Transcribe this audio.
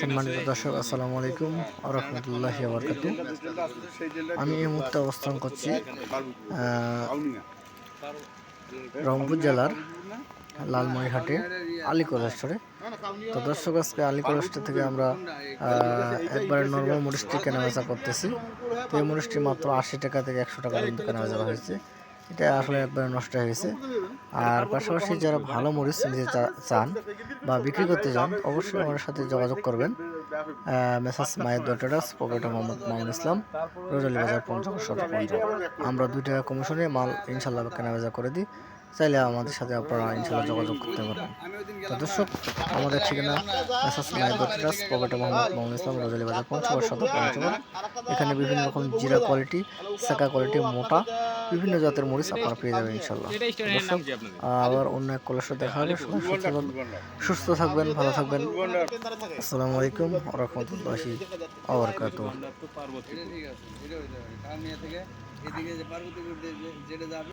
সম্মানিত দর্শক, আসসালামু আলাইকুম রহমতুল্লাহ আমি এই মুহূর্তে অবস্থান করছি রংপুর জেলার লালমনিরহাটে আলী কলেস্টরে তো দর্শক, আজকে আলী কলেস্টর থেকে আমরা একবারে নর্মাল মরিচটি কেনাবেচা করতেছি। তো এই মরিচটি মাত্র আশি টাকা থেকে একশো টাকা পর্যন্ত কেনাবেচা হয়েছে। এটা আসলে একবারে নষ্ট হয়ে গেছে। আর পাশাপাশি যারা ভালো মরিচ নিতে চান বা বিক্রি করতে চান অবশ্যই আমার সাথে যোগাযোগ করবেন। মেসাস মায়ের ডটারাস, পকেটে মোহাম্মদ মামুন ইসলাম, রোজালি বাজার সদর পঞ্চগড় আমরা দুই টাকা কমিশনে মাল ইনশাল্লাহ কেনাবেচা করে দিই। চাইলে আমাদের সাথে আপনারা ইনশাল্লাহ যোগাযোগ করতে পারবেন। তো দর্শক, আমাদের ঠিকানা মেসাস মায়ের ডটারাস, পকেটে মোহাম্মদ মামুন ইসলাম, রোজালি বাজার সদর পঞ্চগড় এখানে বিভিন্ন রকম জিরা কোয়ালিটি সাকা কোয়ালিটি মোটা বিভিন্ন জাতের মরিচ আপনারা পেয়ে যাবেন ইনশাল্লাহ আবার অন্য এক কলের সাথে দেখা হবে সুস্থ থাকবেন ভালো থাকবেন। আসসালামু আলাইকুম রহমতুল্লাহি আবরকাত থেকে এদিকে যে পার্বতীপুর যেটা যাবে